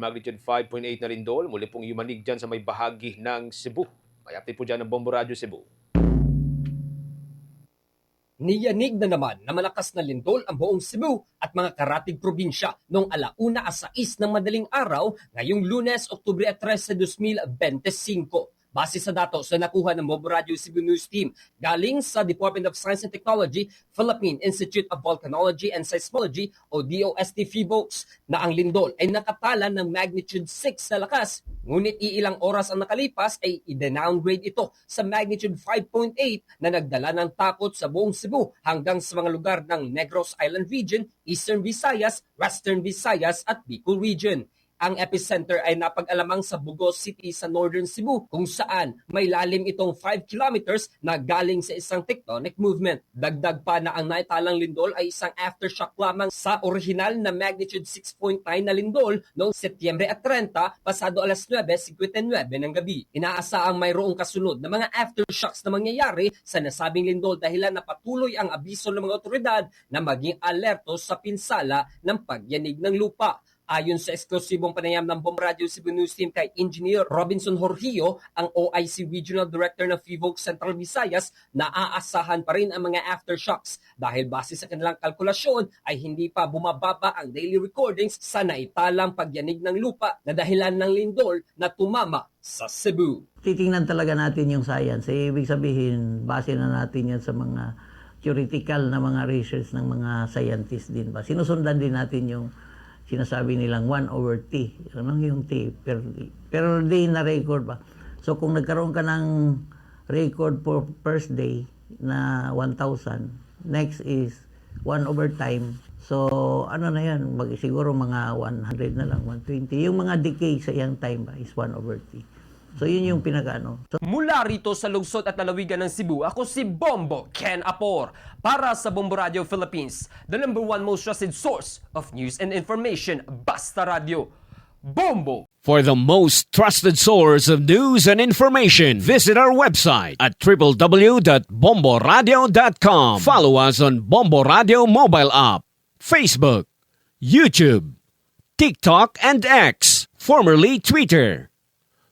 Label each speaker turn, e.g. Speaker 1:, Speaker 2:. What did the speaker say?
Speaker 1: Magnitude 5.8 na lindol, muli pong yumanig dyan sa may bahagi ng Cebu. May update po dyan ng Bombo Radio Cebu.
Speaker 2: Niyanig na naman na malakas na lindol ang buong Cebu at mga karatig probinsya noong alauna at 6 ng madaling araw ngayong lunes, Oktubre 13, 2025. Base sa datos na nakuha ng Mobo Radio Cebu News Team galing sa Department of Science and Technology, Philippine Institute of Volcanology and Seismology o DOST PHIVOLCS na ang lindol ay nakatala ng magnitude 6 sa lakas. Ngunit iilang oras ang nakalipas ay i-downgrade ito sa magnitude 5.8 na nagdala ng takot sa buong Cebu hanggang sa mga lugar ng Negros Island Region, Eastern Visayas, Western Visayas at Bicol Region. Ang epicenter ay napag-alamang sa Bugos City sa Northern Cebu kung saan may lalim itong 5 kilometers na galing sa isang tectonic movement. Dagdag pa na ang naitalang lindol ay isang aftershock lamang sa original na magnitude 6.9 na lindol noong Setyembre at 30 pasado alas 9.59 ng gabi. Inaasaang mayroong kasunod na mga aftershocks na mangyayari sa nasabing lindol dahilan na patuloy ang abiso ng mga otoridad na maging alerto sa pinsala ng pagyanig ng lupa. Ayon sa eksklusibong panayam ng Bomb Radio Cebu News Team kay Engineer Robinson Jorgio, ang OIC Regional Director ng FIVOC Central Visayas, naaasahan pa rin ang mga aftershocks dahil base sa kanilang kalkulasyon ay hindi pa bumababa ang daily recordings sa naitalang pagyanig ng lupa na dahilan ng lindol na tumama sa Cebu.
Speaker 3: titingnan talaga natin yung science. Eh, ibig sabihin, base na natin yan sa mga theoretical na mga research ng mga scientists din ba. Sinusundan din natin yung sinasabi nilang 1 over T. Ano yung T? Per, per day na record ba? So kung nagkaroon ka ng record for first day na 1,000, next is 1 over time. So ano na yan, mag, siguro mga 100 na lang, 120. Yung mga decay sa iyang time ba is 1 over T. So yun yung pinaka-ano. So,
Speaker 2: Mula rito sa lungsod at lalawigan ng Cebu, ako si Bombo Ken Apor para sa Bombo Radio Philippines, the number one most trusted source of news and information, Basta Radio. Bombo!
Speaker 4: For the most trusted source of news and information, visit our website at www.bomboradio.com. Follow us on Bombo Radio mobile app, Facebook, YouTube, TikTok, and X, formerly Twitter.